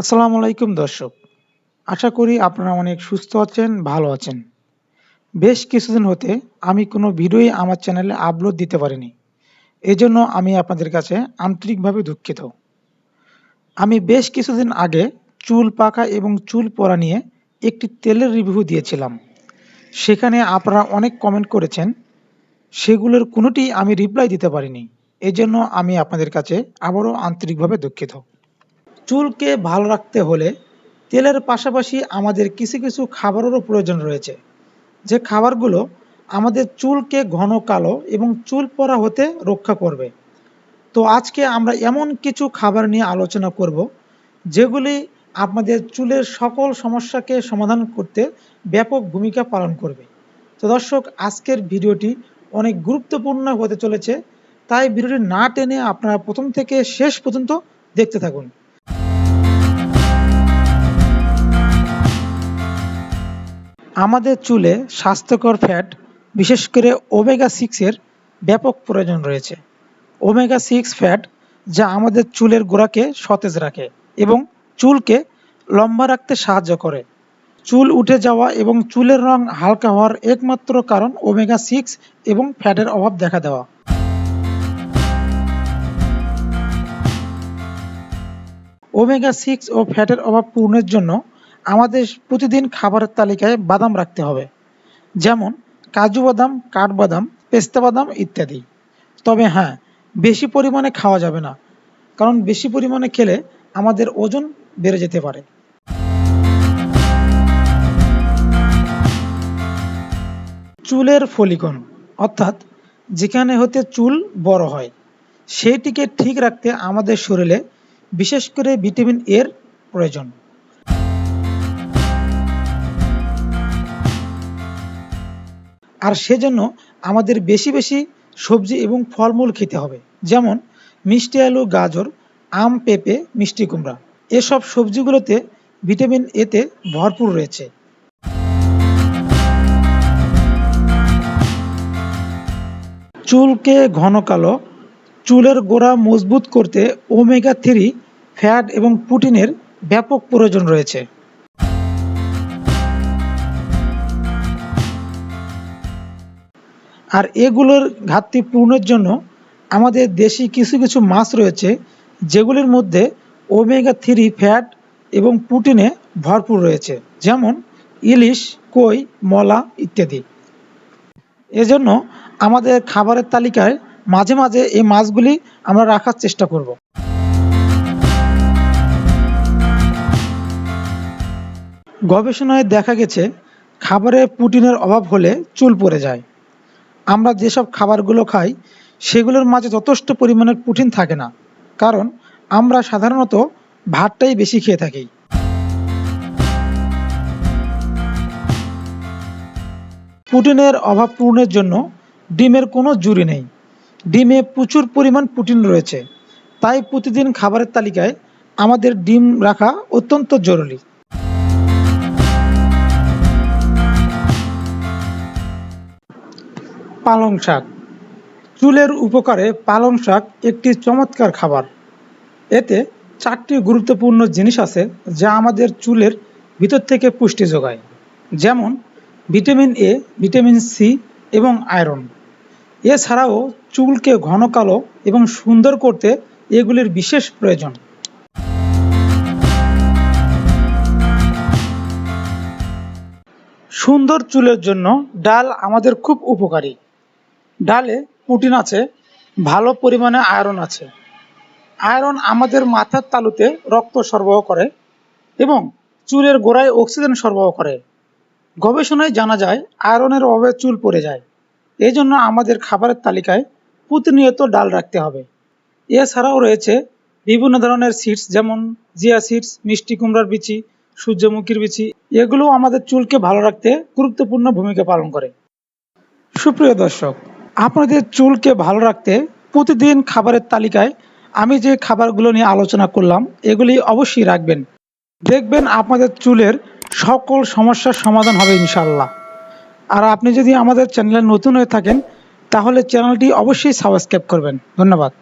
আসসালামু আলাইকুম দর্শক। আশা করি আপনারা অনেক সুস্থ আছেন, ভালো আছেন। বেশ কিছুদিন হতে আমি কোনো ভিডিওই আমার চ্যানেলে আপলোড দিতে পারিনি। এজন্য আমি আপনাদের কাছে আন্তরিকভাবে দুঃখিত। আমি বেশ কিছুদিন আগে চুল পাকা এবং চুল পরা নিয়ে একটি তেলের রিভিউ দিয়েছিলাম। সেখানে আপনারা অনেক কমেন্ট করেছেন। সেগুলোর কোনোটি আমি রিপ্লাই দিতে পারিনি। এজন্য আমি আপনাদের কাছে আবারও আন্তরিকভাবে দুঃখিত। চুলকে ভালো রাখতে হলে তেলের পাশাপাশি আমাদের কিছু কিছু খাবারেরও প্রয়োজন রয়েছে। যে খাবারগুলো আমাদের চুলকে ঘন কালো এবং চুল পরা হতে রক্ষা করবে। তো আজকে আমরা এমন কিছু খাবার নিয়ে আলোচনা করব, যেগুলি আপনাদের চুলের সকল সমস্যাকে সমাধান করতে ব্যাপক ভূমিকা পালন করবে। তো দর্শক, আজকের ভিডিওটি অনেক গুরুত্বপূর্ণ হতে চলেছে, তাই ভিডিওটি না টেনে আপনারা প্রথম থেকে শেষ পর্যন্ত দেখতে থাকুন। আমাদের চুলে স্বাস্থ্যকর ফ্যাট বিশেষ করে ওমেগা সিক্সের ব্যাপক প্রয়োজন রয়েছে। ওমেগা সিক্স ফ্যাট যা আমাদের চুলের গোড়াকে সতেজ রাখে এবং চুলকে লম্বা রাখতে সাহায্য করে। চুল উঠে যাওয়া এবং চুলের রং হালকা হওয়ার একমাত্র কারণ ওমেগা সিক্স এবং ফ্যাটের অভাব দেখা দেওয়া। ওমেগা সিক্স ও ফ্যাটের অভাব পূরণের জন্য আমাদের প্রতিদিন খাবারের তালিকায় বাদাম রাখতে হবে। যেমন কাজু বাদাম কাঠবাদাম পেস্তা বাদাম ইত্যাদি। তবে হ্যাঁ বেশি পরিমাণে খাওয়া যাবে না। কারণ বেশি পরিমাণে খেলে আমাদের ওজন বেড়ে যেতে পারে। চুলের ফলিকন অর্থাৎ যেখানে হতে চুল বড় হয় সেইটিকে ঠিক রাখতে আমাদের শরীরে বিশেষ করে ভিটামিন এর প্রয়োজন। আর সেজন্য আমাদের বেশি বেশি সবজি এবং ফলমূল খেতে হবে। যেমন মিষ্টি আলু, গাজর, আম, পেঁপে, মিষ্টি কুমড়া। এসব সবজিগুলোতে ভিটামিন এতে ভরপুর রয়েছে। চুলকে ঘন কালো, চুলের গোড়া মজবুত করতে ওমেগা থ্রি ফ্যাট এবং প্রোটিনের ব্যাপক প্রয়োজন রয়েছে। আর এগুলোর ঘাটতি পূরণের জন্য আমাদের দেশি কিছু কিছু মাছ রয়েছে, যেগুলির মধ্যে ওমেগা থ্রি ফ্যাট এবং প্রোটিনে ভরপুর রয়েছে, যেমন ইলিশ, কই, মলা ইত্যাদি। এজন্য আমাদের খাবারের তালিকায় মাঝে মাঝে এই মাছগুলি আমরা রাখার চেষ্টা করব। গবেষণায় দেখা গেছে, খাবারে প্রোটিনের অভাব হলে চুল পড়ে যায়। আমরা যেসব খাবারগুলো খাই, সেগুলোর মাঝে যথেষ্ট পরিমাণের প্রোটিন থাকে না। কারণ, আমরা সাধারণত ভাতটাই বেশি খেয়ে থাকি। প্রোটিনের অভাব পূরণের জন্য ডিমের কোনো জুড়ি নেই। ডিমে প্রচুর পরিমাণ প্রোটিন রয়েছে। তাই প্রতিদিন খাবারের তালিকায় আমাদের ডিম রাখা অত্যন্ত জরুরি। পালং শাক। চুলের উপকারে পালং শাক একটি চমৎকার খাবার। এতে চারটি গুরুত্বপূর্ণ জিনিস আছে যা আমাদের চুলের ভিতর থেকে পুষ্টি যোগায়। যেমন ভিটামিন এ, ভিটামিন সি এবং আয়রন। এছাড়াও চুলকে ঘন কালো এবং সুন্দর করতে এগুলির বিশেষ প্রয়োজন। সুন্দর চুলের জন্য ডাল আমাদের খুব উপকারী। ডালে প্রোটিন আছে, ভালো পরিমাণে আয়রন আছে। আয়রন আমাদের মাথার তালুতে রক্ত সরবরাহ করে এবং চুলের গোড়ায় অক্সিজেন সরবরাহ করে। গবেষণায় জানা যায়, আয়রনের অভাবে চুল পড়ে যায়। এই জন্য আমাদের খাবারের তালিকায় প্রতিনিয়ত ডাল রাখতে হবে। এছাড়াও রয়েছে বিভিন্ন ধরনের সিডস, যেমন জিয়া সিডস, মিষ্টি কুমড়ার বিচি, সূর্যমুখীর বিচি। এগুলো আমাদের চুলকে ভালো রাখতে গুরুত্বপূর্ণ ভূমিকা পালন করে। সুপ্রিয় দর্শক আপনাদের চুলকে ভালো রাখতে প্রতিদিন খাবারের তালিকায় আমি যে খাবারগুলো নিয়ে আলোচনা করলাম, এগুলি অবশ্যই রাখবেন। দেখবেন আপনাদের চুলের সকল সমস্যার সমাধান হবে ইনশাল্লাহ আর আপনি যদি আমাদের চ্যানেলে নতুন হয়ে থাকেন, তাহলে চ্যানেলটি অবশ্যই সাবস্ক্রাইব করবেন। ধন্যবাদ।